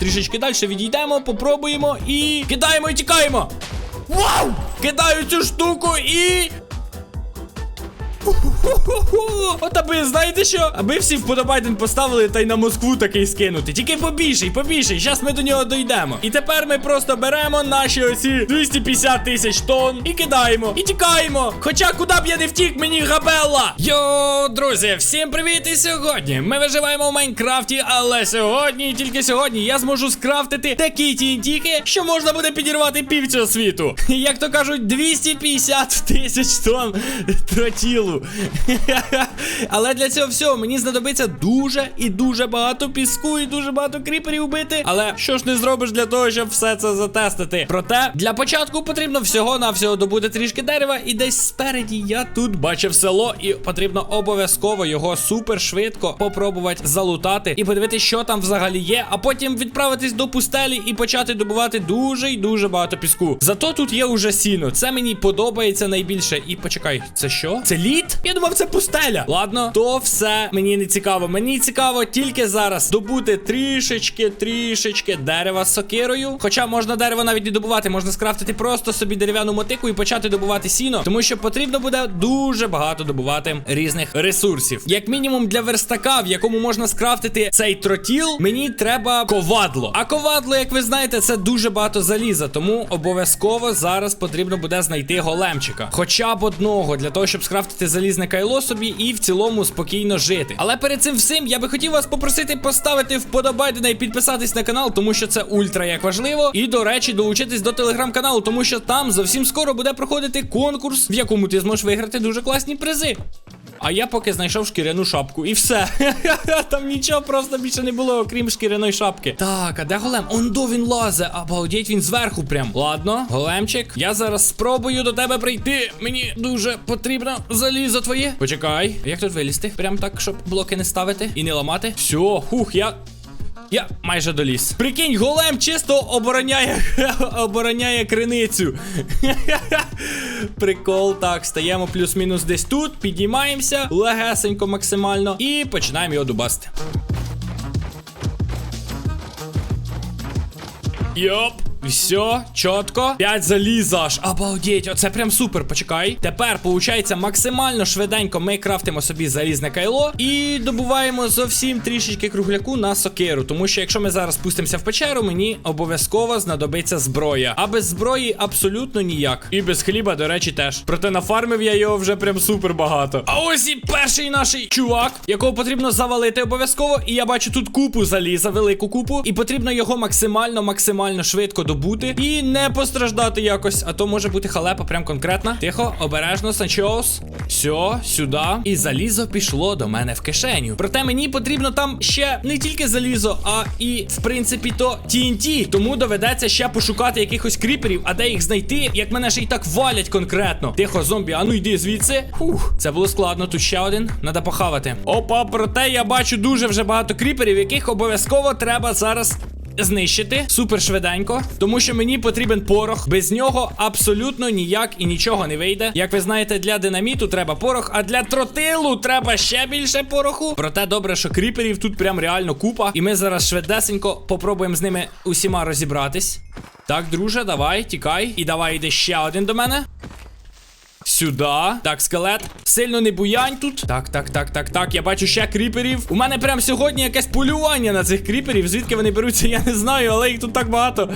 Трішечки далі відійдемо, попробуємо і кидаємо і тікаємо. Вау! Кидаю цю штуку і. От аби, знаєте що? Аби всі вподобайден поставили та й на Москву такий скинути. Тільки побільший, побільший. Зараз ми до нього дійдемо. І тепер ми просто беремо наші оці 250 тисяч тонн і кидаємо. І тікаємо. Хоча куди б я не втік, мені габелла. Йо, друзі, всім привіт! І сьогодні ми виживаємо в Майнкрафті, але сьогодні, і тільки сьогодні, я зможу скрафтити такі тінтіки, що можна буде підірвати пів цього світу. Як то кажуть, 250 тисяч тонн тротілу. Але для цього всього мені знадобиться дуже і дуже багато піску і дуже багато кріперів вбити. Але що ж не зробиш для того, щоб все це затестити? Проте для початку потрібно всього-навсього добути трішки дерева, і десь спереді я тут бачив село, і потрібно обов'язково його супер швидко попробувати залутати і подивитися, що там взагалі є, а потім відправитись до пустелі і почати добувати дуже і дуже багато піску. Зато тут є уже сіно. Це мені подобається найбільше. І почекай, це що? Це лід? Я думав, це пустеля. Ладно, то все мені не цікаво. Мені цікаво тільки зараз добути трішечки, трішечки дерева з сокирою. Хоча можна дерево навіть не добувати, можна скрафтити просто собі дерев'яну мотику і почати добувати сіно, тому що потрібно буде дуже багато добувати різних ресурсів. Як мінімум для верстака, в якому можна скрафтити цей тротіл, мені треба ковадло. А ковадло, як ви знаєте, це дуже багато заліза, тому обов'язково зараз потрібно буде знайти големчика. Хоча б одного для того, щоб скрафтити залізне кайло собі і в цілому спокійно жити. Але перед цим всім я би хотів вас попросити поставити вподобайдена і підписатись на канал, тому що це ультра як важливо. І до речі, долучитись до телеграм-каналу, тому що там зовсім скоро буде проходити конкурс, в якому ти зможеш виграти дуже класні призи. А я поки знайшов шкіряну шапку і все. Там нічого просто більше не було, окрім шкіряної шапки. Так, а де голем? Он до він лазе. Обалдеть, він зверху прям. Ладно, големчик, я зараз спробую до тебе прийти. Мені дуже потрібно залізо твоє. Почекай, як тут вилізти? Прям так, щоб блоки не ставити і не ламати. Все, хух, я. Я майже доліз. Прикинь, голем чисто обороняє обороняє криницю. Прикол. Так, стаємо плюс-мінус десь тут, піднімаємося легесенько максимально і починаємо його дубасти. Йоп. Все, чітко. 5 заліза аж. Обалдеть, оце прям супер. Почекай. Тепер, виходить, максимально швиденько ми крафтимо собі залізне кайло і добуваємо зовсім трішечки кругляку на сокиру. Тому що якщо ми зараз спустимося в печеру, мені обов'язково знадобиться зброя. А без зброї абсолютно ніяк. І без хліба, до речі, теж. Проте нафармив я його вже прям супер багато. А ось і перший наш чувак, якого потрібно завалити обов'язково. І я бачу тут купу заліза, велику купу. І потрібно його максимально, максимально швидко добути і не постраждати якось. А то може бути халепа, прям конкретна. Тихо, обережно, Санчоус. Все, сюди. І залізо пішло до мене в кишеню. Проте мені потрібно там ще не тільки залізо, а і, в принципі, то TNT. Тому доведеться ще пошукати якихось кріперів, а де їх знайти, як мене ще й так валять конкретно. Тихо, зомбі, а ну йди звідси. Фух, це було складно. Тут ще один. Надо похавати. Опа, проте я бачу дуже вже багато кріперів, яких обов'язково треба зараз знищити супер швиденько, тому що мені потрібен порох. Без нього абсолютно ніяк і нічого не вийде. Як ви знаєте, для динаміту треба порох, а для тротилу треба ще більше пороху. Проте добре, що кріперів тут прям реально купа. І ми зараз швидесенько попробуємо з ними усіма розібратись. Так, друже, давай, тікай. І давай йде ще один до мене. Сюди. Так, скелет. Сильно не буянь тут. Так, так, так, так, так. Я бачу ще кріперів. У мене прям сьогодні якесь полювання на цих кріперів. Звідки вони беруться, я не знаю, але їх тут так багато.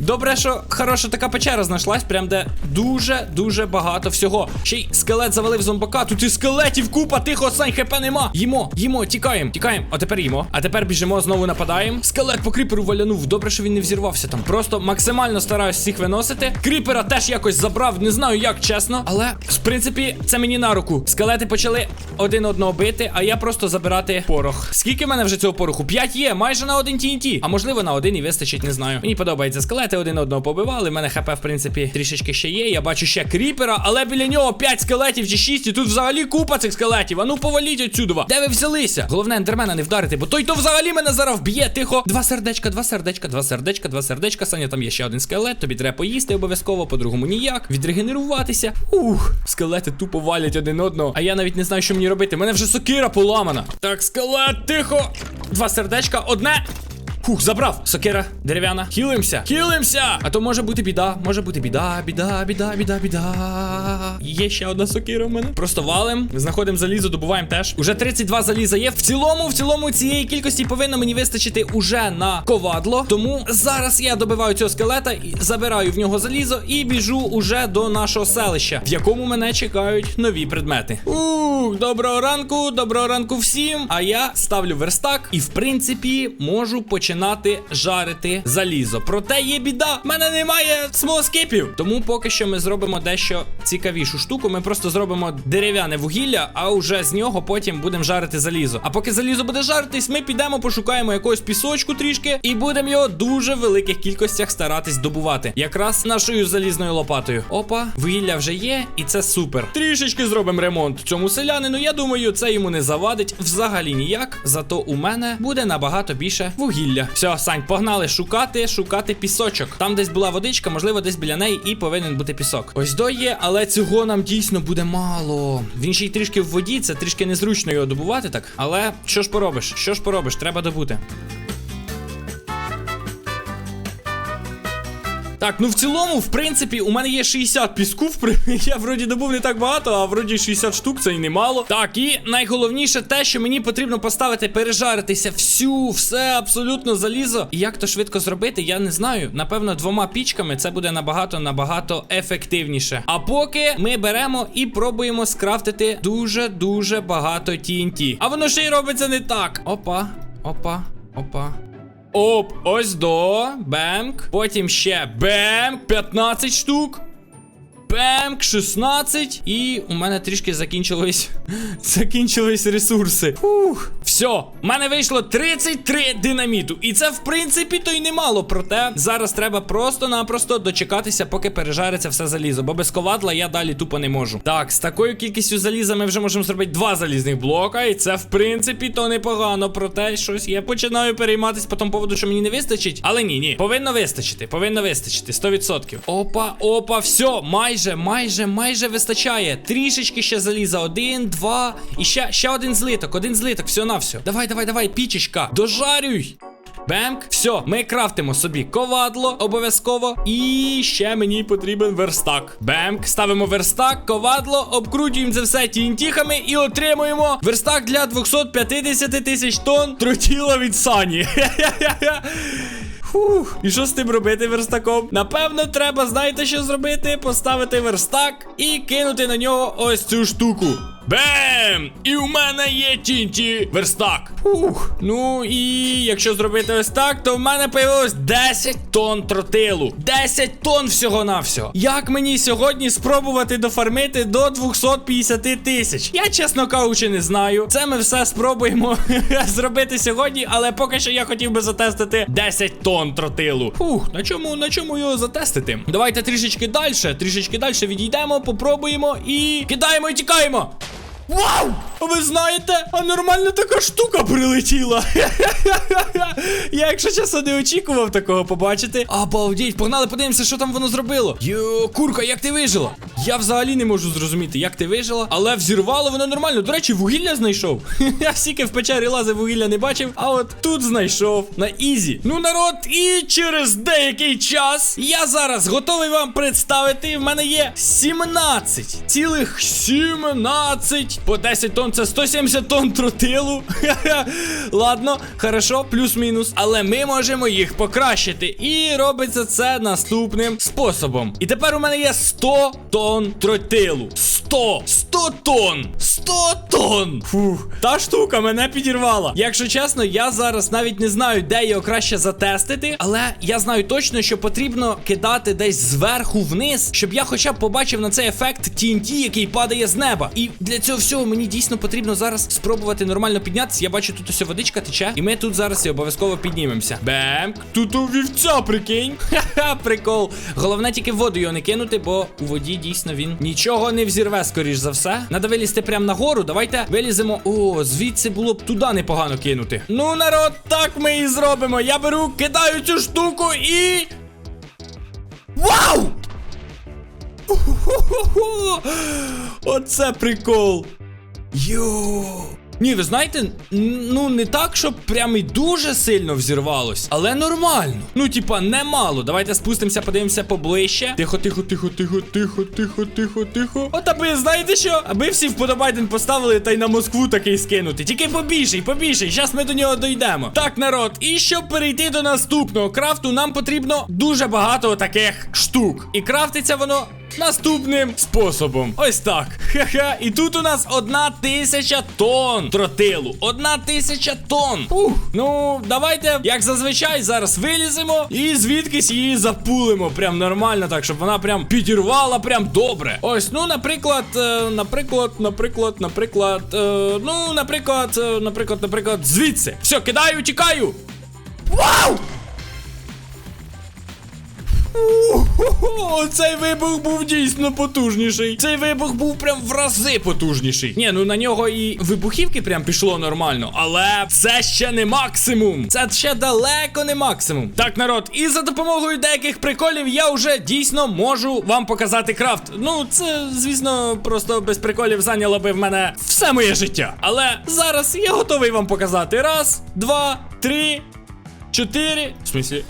Добре, що хороша така печера знайшлась, прям де дуже-дуже багато всього. Ще й скелет завалив зомбака. Тут і скелетів купа, тихо, сань, хп нема. Їмо, їмо, тікаємо, тікаємо. А тепер їмо. А тепер біжимо, знову нападаємо. Скелет по кріперу валянув. Добре, що він не взірвався там. Просто максимально стараюсь всіх виносити. Кріпера теж якось забрав, не знаю як, чесно. Але, в принципі, це мені на руку. Скелети почали один одного бити, а я просто забирати порох. Скільки в мене вже цього пороху? П'ять є, майже на один TNT. А можливо на один і вистачить, не знаю. Мені подобається скелети один одного побивали. У мене хп, в принципі, трішечки ще є. Я бачу ще кріпера, але біля нього 5 скелетів чи 6, і тут взагалі купа цих скелетів. А ну поваліть отсюда. Де ви взялися? Головне, ендермена не вдарити, бо той то взагалі мене зараз вб'є. Тихо. Два сердечка, два сердечка, два сердечка, два сердечка. Саня, там є ще один скелет. Тобі треба поїсти обов'язково, по-другому ніяк. Відрегенеруватися. Ух, скелети тупо валять один одного. А я навіть не знаю, що мені робити. Мене вже сокира поламана. Так, скелет, тихо. Два сердечка, одне. Фух, забрав. Сокира дерев'яна. Хілимся. Хілимся. А то може бути біда. Може бути біда, біда, біда, біда, біда. Є ще одна сокира в мене. Просто валим. Знаходимо залізо, добуваємо теж. Уже 32 заліза є. В цілому, в цілому цієї кількості повинно мені вистачити уже на ковадло. Тому зараз я добиваю цього скелета забираю в нього залізо і біжу уже до нашого селища, в якому мене чекають нові предмети. Ух, доброго ранку, доброго ранку всім. А я ставлю верстак і, в принципі, можу починати жарити залізо. Проте є біда, в мене немає смолоскипів. Тому поки що ми зробимо дещо цікавішу штуку. Ми просто зробимо дерев'яне вугілля, а вже з нього потім будемо жарити залізо. А поки залізо буде жаритись, ми підемо, пошукаємо якогось пісочку трішки і будемо його дуже в великих кількостях старатись добувати. Якраз нашою залізною лопатою. Опа, вугілля вже є, і це супер. Трішечки зробимо ремонт цьому селянину. Я думаю, це йому не завадить взагалі ніяк. Зато у мене буде набагато більше вугілля. Все, Сань, погнали шукати, шукати пісочок. Там десь була водичка, можливо, десь біля неї і повинен бути пісок. Ось до є, але цього нам дійсно буде мало. Він ще й трішки в воді, це трішки незручно його добувати так. Але що ж поробиш? Що ж поробиш? Треба добути. Так, ну в цілому, в принципі, у мене є 60 піску. Я вроді добув не так багато, а вроді 60 штук, це і немало. Так, і найголовніше те, що мені потрібно поставити, пережаритися всю, все абсолютно залізо. І як то швидко зробити, я не знаю. Напевно, двома пічками це буде набагато набагато ефективніше. А поки ми беремо і пробуємо скрафтити дуже-дуже багато TNT. А воно ще й робиться не так. Опа, опа, опа. Оп, ось до. Бемк. Потім ще бемк. 15 штук. Бемк, 16. І у мене трішки закінчились. закінчились ресурси. Фух. Все, в мене вийшло 33 динаміту. І це, в принципі, то й немало. Проте зараз треба просто-напросто дочекатися, поки пережариться все залізо. Бо без ковадла я далі тупо не можу. Так, з такою кількістю заліза ми вже можемо зробити два залізних блока. І це, в принципі, то непогано. Проте щось я починаю перейматись по тому поводу, що мені не вистачить. Але ні, ні. Повинно вистачити. Повинно вистачити. 100%. Опа, опа, все, майже, майже, майже вистачає. Трішечки ще заліза. Один, два. І ще, ще один злиток. Один злиток, все на все. Давай, давай, давай, пічечка. Дожарюй. Бемк, все, ми крафтимо собі ковадло обов'язково. І ще мені потрібен верстак. Бемк, ставимо верстак, ковадло, обкрутюємо це все тінтіхами і отримуємо верстак для 250 тисяч тонн тротіла від сані. Фух, і що з тим робити верстаком? Напевно, треба, знаєте, що зробити? Поставити верстак і кинути на нього ось цю штуку. Бем! І у мене є тінті верстак. Фух. Ну і якщо зробити ось так, то в мене появилось 10 тонн тротилу. 10 тонн всього-навсього. Як мені сьогодні спробувати дофармити до 250 тисяч? Я, чесно кажучи, не знаю. Це ми все спробуємо зробити сьогодні, але поки що я хотів би затестити 10 тонн тротилу. Фух, на чому, на чому його затестити? Давайте трішечки далі, трішечки далі відійдемо, попробуємо і кидаємо і тікаємо. Вау! Ви знаєте, а нормальна така штука прилетіла. Я, якщо чесно, не очікував такого побачити. Обалдіть, погнали, подивимося, що там воно зробило. Йо, курка, як ти вижила? Я взагалі не можу зрозуміти, як ти вижила, але взірвало воно нормально. До речі, вугілля знайшов. Я стільки в печері лази вугілля не бачив, а от тут знайшов на ізі. Ну, народ, і через деякий час я зараз готовий вам представити. В мене є 17, цілих 17 по 10 тонн. Це 170 тонн тротилу. Ладно, хорошо, плюс-мінус. Але ми можемо їх покращити. І робиться це наступним способом. І тепер у мене є 100 тонн тротилу. 100! 100 тонн! 100 тонн! Фух, та штука мене підірвала. Якщо чесно, я зараз навіть не знаю, де його краще затестити, але я знаю точно, що потрібно кидати десь зверху вниз, щоб я хоча б побачив на цей ефект TNT, який падає з неба. І для цього всього мені дійсно потрібно зараз спробувати нормально піднятися. Я бачу, тут усе водичка тече, і ми тут зараз і обов'язково піднімемося. Бемк, тут у вівця, прикинь. Ха-ха, прикол. Головне тільки в воду його не кинути, бо у воді дійсно він нічого не взірве, скоріш за все. Надо вилізти прямо нагору. Давайте виліземо. О, звідси було б туди непогано кинути. Ну, народ, так ми і зробимо. Я беру, кидаю цю штуку і. Вау! Оце прикол. Йо! Ні, ви знаєте, ну не так, щоб прям і дуже сильно взірвалось, але нормально. Ну, типа, немало. Давайте спустимося, подивимося поближче. Тихо, тихо, тихо, тихо, тихо, тихо, тихо, тихо. От аби, знаєте що? Аби всі вподобайден поставили та й на Москву такий скинути. Тільки побільший, побільший. Зараз ми до нього дійдемо. Так, народ, і щоб перейти до наступного крафту, нам потрібно дуже багато таких штук. І крафтиться воно Наступним способом. Ось так. Ха-ха. І тут у нас одна тисяча тонн тротилу. Одна тисяча тонн. Ух. Ну, давайте, як зазвичай, зараз виліземо і звідкись її запулимо. Прям нормально, так, щоб вона прям підірвала прям добре. Ось, ну, наприклад, е, наприклад, наприклад, наприклад, е, ну, наприклад, е, наприклад, наприклад, звідси. Все, кидаю, тікаю. Вау! О, цей вибух був дійсно потужніший. Цей вибух був прям в рази потужніший. Ні, ну на нього і вибухівки прям пішло нормально, але це ще не максимум. Це ще далеко не максимум. Так, народ, і за допомогою деяких приколів я вже дійсно можу вам показати крафт. Ну, це, звісно, просто без приколів зайняло би в мене все моє життя. Але зараз я готовий вам показати. Раз, два, три, чотири. В смислі?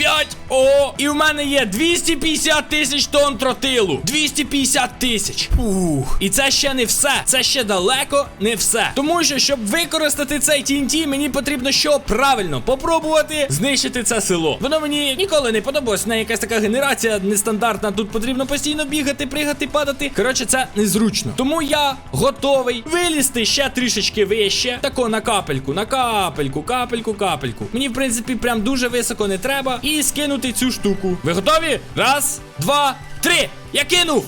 5. О, і в мене є 250 тисяч тонн тротилу. 250 тисяч. Ух. І це ще не все. Це ще далеко не все. Тому що, щоб використати цей TNT, мені потрібно що правильно попробувати знищити це село. Воно мені ніколи не подобалось. В неї якась така генерація нестандартна. Тут потрібно постійно бігати, пригати, падати. Коротше, це незручно. Тому я готовий вилізти ще трішечки вище. Тако на капельку, на капельку, капельку, капельку. Мені, в принципі, прям дуже високо не треба. І скинути цю штуку. Ви готові? Раз, два, три. Я кинув.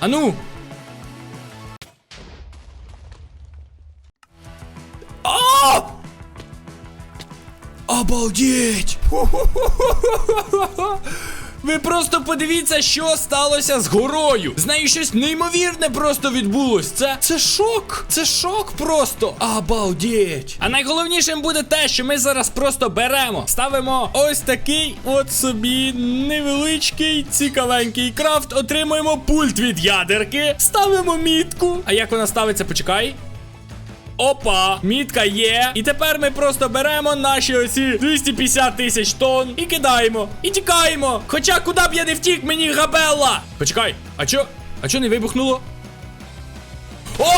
Ану. О! Обалдеть! Ви просто подивіться, що сталося з горою. З нею щось неймовірне просто відбулось. Це це шок. Це шок просто. Обалдеть. А найголовнішим буде те, що ми зараз просто беремо, ставимо ось такий от собі невеличкий цікавенький крафт. Отримуємо пульт від ядерки, ставимо мітку. А як вона ставиться? Почекай. Опа, мітка є. І тепер ми просто беремо наші оці 250 тисяч тонн і кидаємо. І тікаємо. Хоча куди б я не втік, мені габелла. Почекай, а чо? А чо не вибухнуло? О!